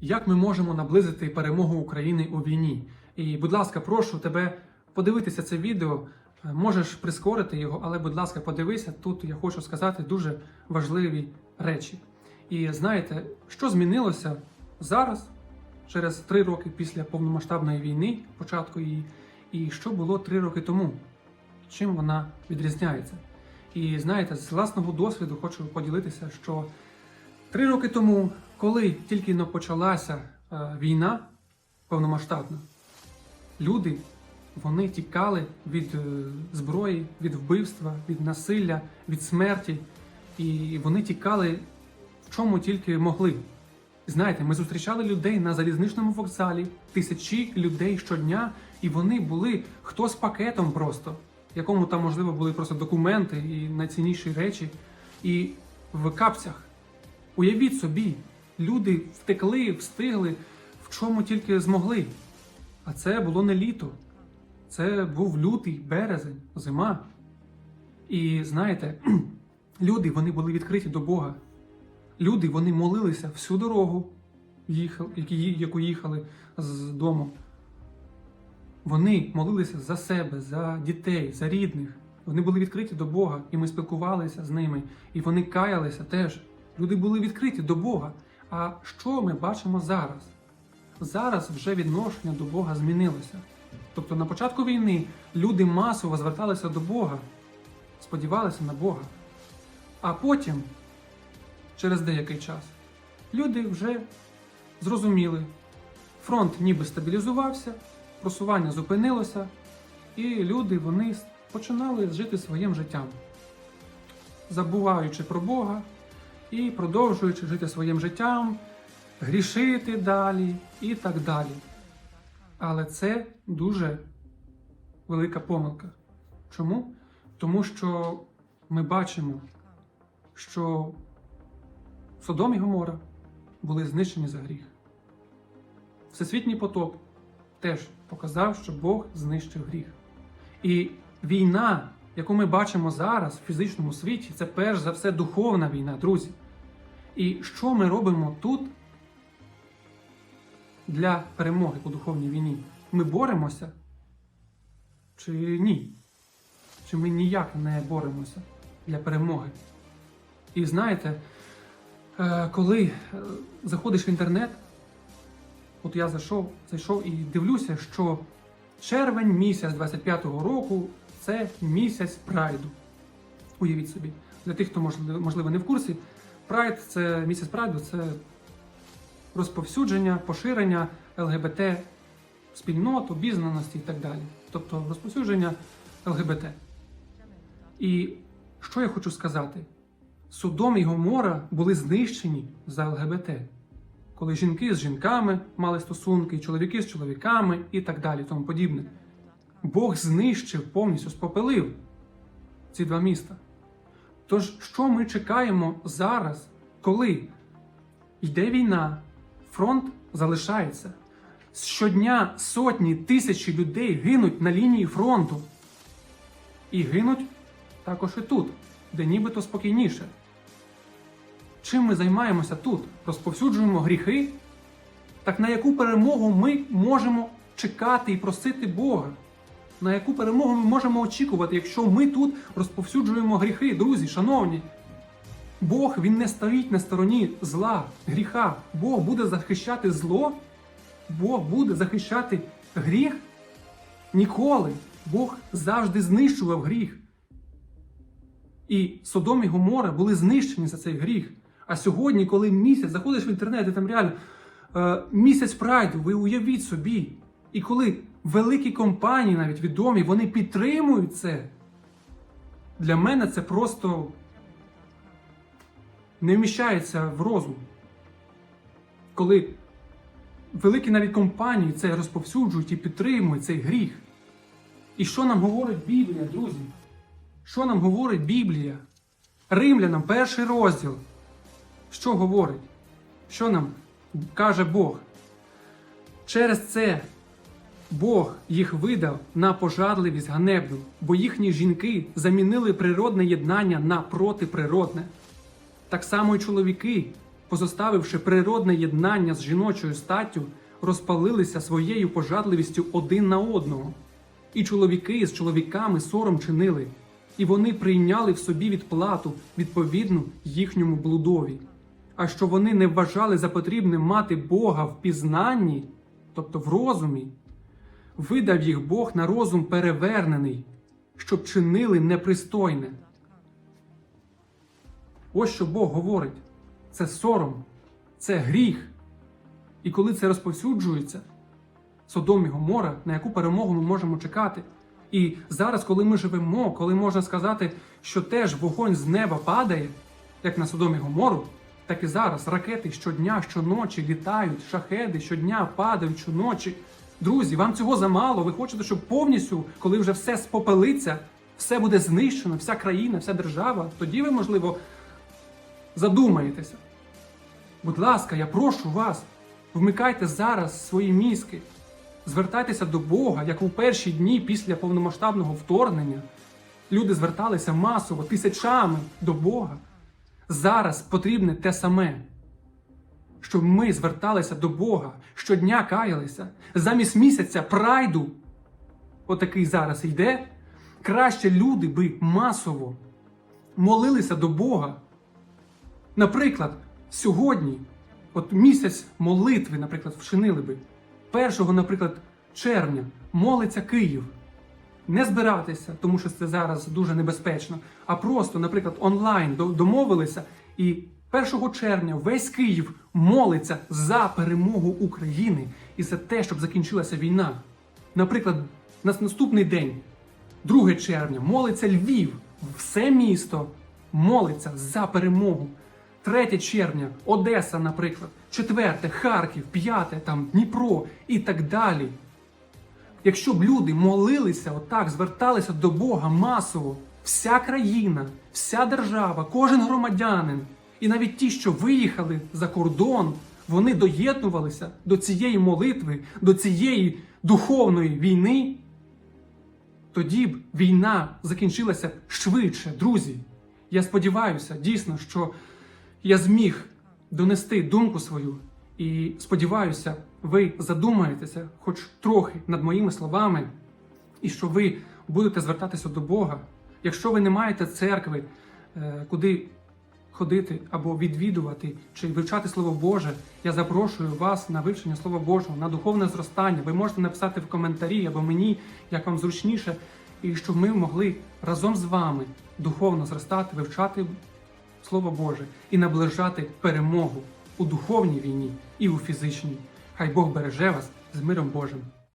як ми можемо наблизити перемогу України у війні. І, будь ласка, прошу тебе подивитися це відео. Е, Можеш прискорити його, але, будь ласка, подивися. Тут я хочу сказати дуже важливі речі. І знаєте, що змінилося зараз, через три роки після повномасштабної війни, початку її, і що було три роки тому? Чим вона відрізняється? І знаєте, з власного досвіду хочу поділитися, що три роки тому, коли тільки но почалася е, війна повномасштабна, люди вони тікали від е, зброї, від вбивства, від насилля, від смерті, і вони тікали в чому тільки могли. Знаєте, ми зустрічали людей на залізничному вокзалі, тисячі людей щодня, і вони були хто з пакетом просто, якому там, можливо, були просто документи і найцінніші речі, і в капцях. Уявіть собі, люди втекли, встигли, в чому тільки змогли. А це було не літо. Це був лютий, березень, зима. І знаєте, люди вони були відкриті до Бога. Люди вони молилися всю дорогу, яку їхали з дому. Вони молилися за себе, за дітей, за рідних. Вони були відкриті до Бога, і ми спілкувалися з ними, і вони каялися теж. Люди були відкриті до Бога. А що ми бачимо зараз? Зараз вже відношення до Бога змінилося. Тобто на початку війни люди масово зверталися до Бога, сподівалися на Бога. А потім, через деякий час, люди вже зрозуміли, фронт ніби стабілізувався, просування зупинилося, і люди вони починали жити своїм життям, забуваючи про Бога і продовжуючи жити своїм життям, грішити далі і так далі. Але це дуже велика помилка. Чому? Тому що ми бачимо, що Содом і Гомора були знищені за гріх. Всесвітній потоп теж показав, що Бог знищив гріх. І війна, яку ми бачимо зараз в фізичному світі, це перш за все духовна війна, друзі. І що ми робимо тут для перемоги у духовній війні? Ми боремося чи ні? Чи ми ніяк не боремося для перемоги? І знаєте, е, коли е, заходиш в інтернет, от я зайшов, зайшов і дивлюся, що червень місяць 25-го року це місяць прайду. Уявіть собі, для тих, хто можливо, можливо не в курсі, прайд це місяць прайду, це розповсюдження, поширення ЛГБТ спільноту, обізнаності і так далі. Тобто розповсюдження ЛГБТ. І що я хочу сказати? Содом і Гомора були знищені за ЛГБТ, коли жінки з жінками мали стосунки, чоловіки з чоловіками і так далі, тому подібне. Бог знищив повністю, спопелив ці два міста. Тож, що ми чекаємо зараз, коли йде війна, фронт залишається? Щодня сотні тисячі людей гинуть на лінії фронту. І гинуть також і тут, де нібито спокійніше. Чим ми займаємося тут? Розповсюджуємо гріхи? Так на яку перемогу ми можемо чекати і просити Бога? На яку перемогу ми можемо очікувати, якщо ми тут розповсюджуємо гріхи, друзі, шановні? Бог він не стоїть на стороні зла, гріха. Бог буде захищати зло, Бог буде захищати гріх? Ніколи. Бог завжди знищував гріх. І Содом і Гомора були знищені за цей гріх. А сьогодні, коли місяць, заходиш в інтернет, і там реально е, місяць прайду, ви уявіть собі. І коли великі компанії, навіть відомі, вони підтримують це, для мене це просто не вміщається в розум. Коли великі навіть компанії це розповсюджують і підтримують цей гріх. І що нам говорить Біблія, друзі? Що нам говорить Біблія? Римлянам, перший розділ. Що говорить? Що нам каже Бог? Через це Бог їх видав на пожадливість ганебну, бо їхні жінки замінили природне єднання на протиприродне. Так само і чоловіки позоставивши природне єднання з жіночою статтю, розпалилися своєю пожадливістю один на одного. І чоловіки з чоловіками сором чинили, і вони прийняли в собі відплату відповідну їхньому блудові. А що вони не вважали за потрібне мати Бога в пізнанні, тобто в розумі, видав їх Бог на розум перевернений, щоб чинили непристойне. Ось що Бог говорить: це сором, це гріх. І коли це розповсюджується, Содом і Гомора, на яку перемогу ми можемо чекати. І зараз, коли ми живемо, коли можна сказати, що теж вогонь з неба падає, як на Содом і Гомору, так і зараз ракети щодня, щоночі літають, шахеди щодня падають щоночі. Друзі, вам цього замало. Ви хочете, щоб повністю, коли вже все спопелиться, все буде знищено, вся країна, вся держава, тоді ви, можливо, задумаєтеся. Будь ласка, я прошу вас, вмикайте зараз свої мізки, звертайтеся до Бога, як у перші дні після повномасштабного вторгнення. Люди зверталися масово, тисячами до Бога. Зараз потрібне те саме, щоб ми зверталися до Бога, щодня каялися, замість місяця прайду, отакий зараз йде, краще люди би масово молилися до Бога. Наприклад, сьогодні, от місяць молитви, наприклад, вчинили би. Першого, наприклад, червня молиться Київ. Не збиратися, тому що це зараз дуже небезпечно, а просто, наприклад, онлайн домовилися, і 1 червня весь Київ молиться за перемогу України і за те, щоб закінчилася війна. Наприклад, на наступний день, 2 червня, молиться Львів, все місто молиться за перемогу. 3 червня Одеса, наприклад, 4 Харків, 5 там Дніпро і так далі. Якщо б люди молилися отак, зверталися до Бога масово, вся країна, вся держава, кожен громадянин, і навіть ті, що виїхали за кордон, вони доєднувалися до цієї молитви, до цієї духовної війни, тоді б війна закінчилася швидше, друзі. Я сподіваюся, дійсно, що я зміг донести думку свою. І сподіваюся, ви задумаєтеся хоч трохи над моїми словами, і що ви будете звертатися до Бога. Якщо ви не маєте церкви, е, куди ходити або відвідувати чи вивчати Слово Боже, я запрошую вас на вивчення Слова Божого, на духовне зростання. Ви можете написати в коментарі або мені, як вам зручніше, і щоб ми могли разом з вами духовно зростати, вивчати Слово Боже і наближати перемогу у духовній війні і у фізичній. Хай Бог береже вас з миром Божим.